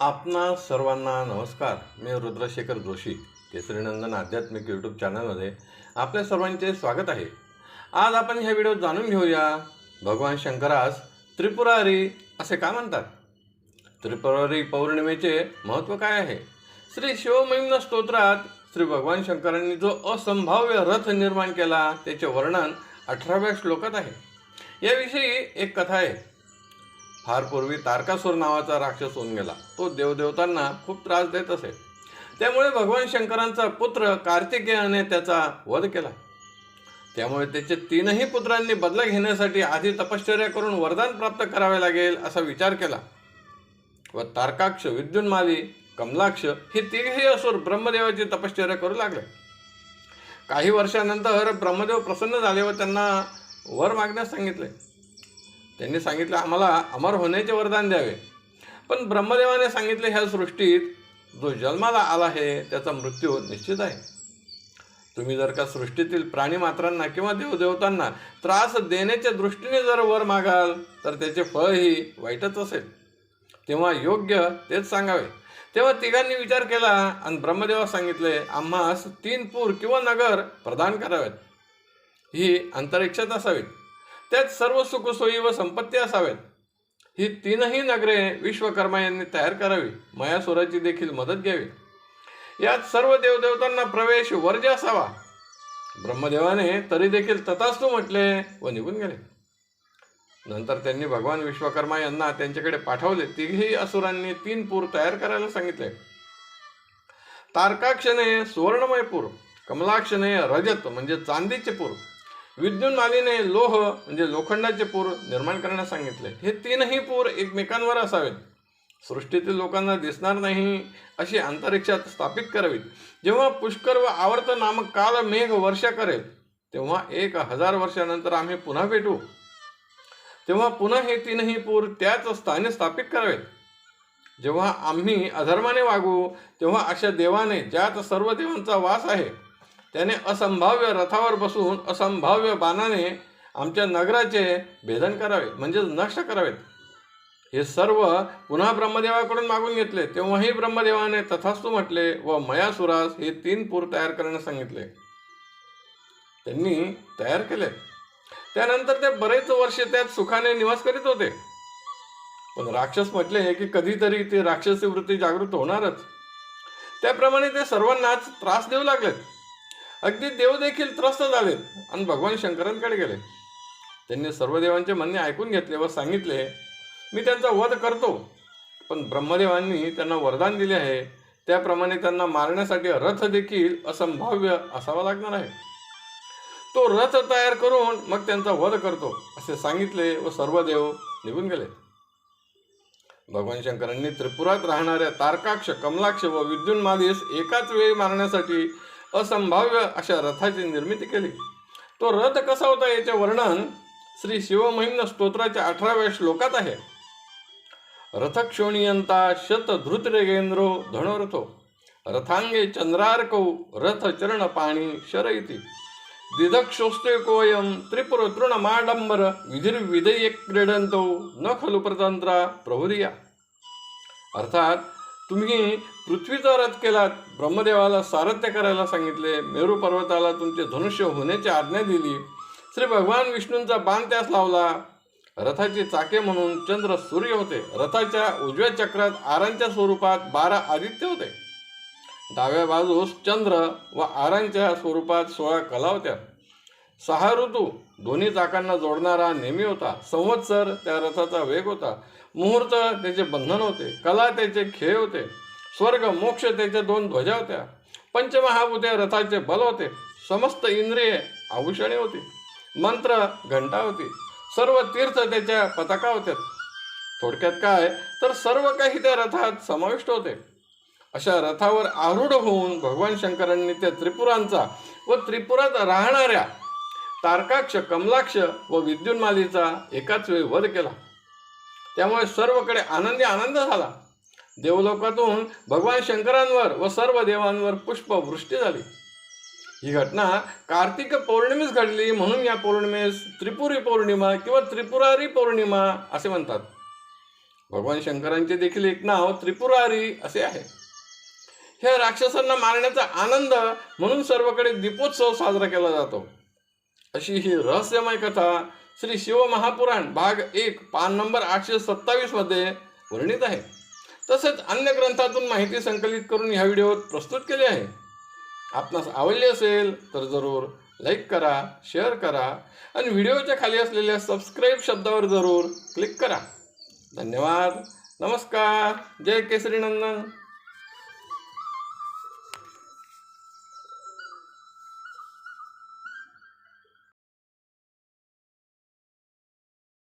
आपणा सर्वांना नमस्कार. मी रुद्रशेखर जोशी केसरीनंदन आध्यात्मिक यूट्यूब चॅनलमध्ये आपल्या सर्वांचे स्वागत आहे. आज आपण ह्या व्हिडिओ जाणून घेऊया. भगवान शंकरास त्रिपुरारी असे का म्हणतात? त्रिपुरारी पौर्णिमेचे महत्त्व काय आहे? श्री शिवमहिम्न स्तोत्रात श्री भगवान शंकरांनी जो असंभाव्य रथ निर्माण केला त्याचे वर्णन अठराव्या श्लोकात आहे. याविषयी एक कथा आहे. फार पूर्वी तारकासूर नावाचा राक्षस होऊन गेला. तो देवदेवतांना खूप त्रास देत असे. त्यामुळे भगवान शंकरांचा पुत्र कार्तिकेयाने त्याचा वध केला. त्यामुळे त्याचे तीनही पुत्रांनी बदला घेण्यासाठी आधी तपश्चर्या करून वरदान प्राप्त करावे लागेल असा विचार केला. व तारकाक्ष विद्युन्माली कमलाक्ष हे तिघेही असुर ब्रह्मदेवाची तपश्चर्या करू लागले. काही वर्षानंतर ब्रह्मदेव प्रसन्न झाले व त्यांना वर मागण्यास सांगितले. त्यांनी सांगितलं आम्हाला अमर होण्याचे वरदान द्यावे. पण ब्रह्मदेवाने सांगितले ह्या सृष्टीत जो जन्माला आला आहे त्याचा मृत्यू निश्चित आहे. तुम्ही जर का सृष्टीतील प्राणीमात्रांना किंवा देवदेवतांना त्रास देण्याच्या दृष्टीने जर वर मागाल तर त्याचे फळही वाईटच असेल. तेव्हा योग्य तेच सांगावे. तेव्हा तिघांनी विचार केला आणि ब्रह्मदेवा सांगितले आम्हास तीन पूर किंवा नगर प्रदान करावेत. ही अंतरिक्षात असावीत. त्यात सर्व सुखसोयी व संपत्ती असावेत. ही तीनही नगरे विश्वकर्मा यांनी तयार करावी. मयासुराची देखील मदत घ्यावी. यात सर्व देवदेवतांना प्रवेश वर्ज असावा. ब्रह्मदेवाने तरी देखील तथास्तू म्हटले व निघून गेले. नंतर त्यांनी भगवान विश्वकर्मा यांना त्यांच्याकडे पाठवले. तिघेही असुरांनी तीन पूर तयार करायला सांगितले. तारकाक्षने सुवर्णमय पूर कमलाक्षने रजत म्हणजे चांदीचे पूर विद्युन्मालीने लोह म्हणजे लोखंडाचे पूर निर्माण करण्यास सांगितले. हे तीनही पूर एकमेकांवर असावेत. सृष्टीतील लोकांना दिसणार नाही अशी अंतरिक्षात स्थापित करावीत. जेव्हा पुष्कर व आवर्त नामक काल मेघ वर्षा करेल तेव्हा एक हजार वर्षानंतर आम्ही पुन्हा भेटू. तेव्हा पुन्हा हे तीनही पूर त्याच स्थानी स्थापित करावेत. जेव्हा आम्ही अधर्माने वागू तेव्हा अशा देवाने ज्यात सर्व देवांचा वास आहे त्याने असंभाव्य रथावर बसून असंभाव्य बाणाने आमच्या नगराचे भेदन करावे म्हणजे नष्ट करावेत. हे सर्व पुन्हा ब्रह्मदेवाकडून मागून घेतले. तेव्हाही ब्रह्मदेवाने तथास्तू म्हटले व मयासुरास हे तीन पूर तयार करण्यास सांगितले. त्यांनी तयार केले. त्यानंतर ते बरेच वर्षे त्यात सुखाने निवास करीत होते. पण राक्षस म्हटले की कधीतरी ते राक्षसी वृत्ती जागृत होणारच. त्याप्रमाणे ते सर्वांनाच त्रास देऊ लागलेत. अगदी देव देखील त्रस्त झाले आणि भगवान शंकरांकडे गेले. त्यांनी सर्व देवांचे म्हणणे ऐकून घेतले व सांगितले मी त्यांचा वध करतो पण ब्रह्मदेवांनी त्यांना वरदान दिले आहे. त्याप्रमाणे त्यांना मारण्यासाठी रथ देखील असंभाव्य असावा लागणार आहे. तो रथ तयार करून मग त्यांचा वध करतो असे सांगितले व सर्व देव निघून गेले. भगवान शंकरांनी त्रिपुरात राहणाऱ्या तारकाक्ष कमलाक्ष व विद्युन्मालीस एकाच वेळी मारण्यासाठी असंभाव्य अशा रथाची निर्मिती केली. तो रथ कसा होता याचे वर्णन श्री शिवमहिम्न स्तोत्राच्या अठराव्या श्लोकात आहे. रथक्षोणियंता शत धृतरेगेंद्रो धनुरथो रथांगे चंद्रार्कौ रथ चरण पाणी शरयती दिधक्षोस्ते कोयम त्रिपुर तृण माडंबर विधिर्विधेय क्रीडंतो न खलु प्रतंत्रा प्रभुरिया. अर्थात तुम्ही पृथ्वीचा रथ केलात ब्रह्मदेवाला सारथ्य करायला सांगितले मेरू पर्वताला तुमचे धनुष्य होण्याची आज्ञा दिली. श्री भगवान विष्णूंचा बाण त्यास लावला. रथाची चाके म्हणून चंद्र सूर्य होते. रथाच्या उजव्या चक्रात आरांच्या स्वरूपात बारा आदित्य होते. डाव्या बाजूस चंद्र व आरांच्या स्वरूपात सोळा कला होत्या. सहा ऋतू दोन्ही चाकांना जोडणारा नेहमी होता. संवत्सर त्या रथाचा वेग होता. मुहूर्त त्याचे बंधन होते कला त्याचे खेळ होते स्वर्ग मोक्ष त्याच्या दोन ध्वजा होत्या. पंचमहाभूते रथाचे बल होते समस्त इंद्रिये आभूषणे होती. मंत्र घंटा होती. सर्व तीर्थ त्याच्या पताका होत्या. थोडक्यात काय? तर सर्व काही त्या रथात समाविष्ट होते. अशा रथावर आरूढ होऊन भगवान शंकरांनी त्या त्रिपुरांचा व त्रिपुरात राहणाऱ्या तारकाक्ष कमलाक्ष व विद्युन्मालीचा एकाच वेळी वध केला. त्यामुळे सर्वकडे आनंदी आनंद झाला. देवलोकातून भगवान शंकरांवर व सर्व देवांवर पुष्पवृष्टी झाली. ही घटना कार्तिक पौर्णिमेस घडली म्हणून या पौर्णिमेस त्रिपुरी पौर्णिमा किंवा त्रिपुरारी पौर्णिमा असे म्हणतात. भगवान शंकरांचे देखील एक नाव त्रिपुरारी असे आहे. हे राक्षसांना मारण्याचा आनंद म्हणून सर्वकडे दीपोत्सव साजरा केला जातो. अशी ही रहस्यमय कथा श्री शिव महापुराण भाग एक पान नंबर आठशे सत्तावीसमध्ये वर्णित आहे. तसेच अन्य ग्रंथातून माहिती संकलित करून ह्या व्हिडिओत प्रस्तुत केली आहे. आपणास आवडली असेल तर जरूर लाईक करा शेअर करा आणि व्हिडिओच्या खाली असलेल्या सबस्क्राईब शब्दावर जरूर क्लिक करा. धन्यवाद. नमस्कार. जय केसरी नंदन.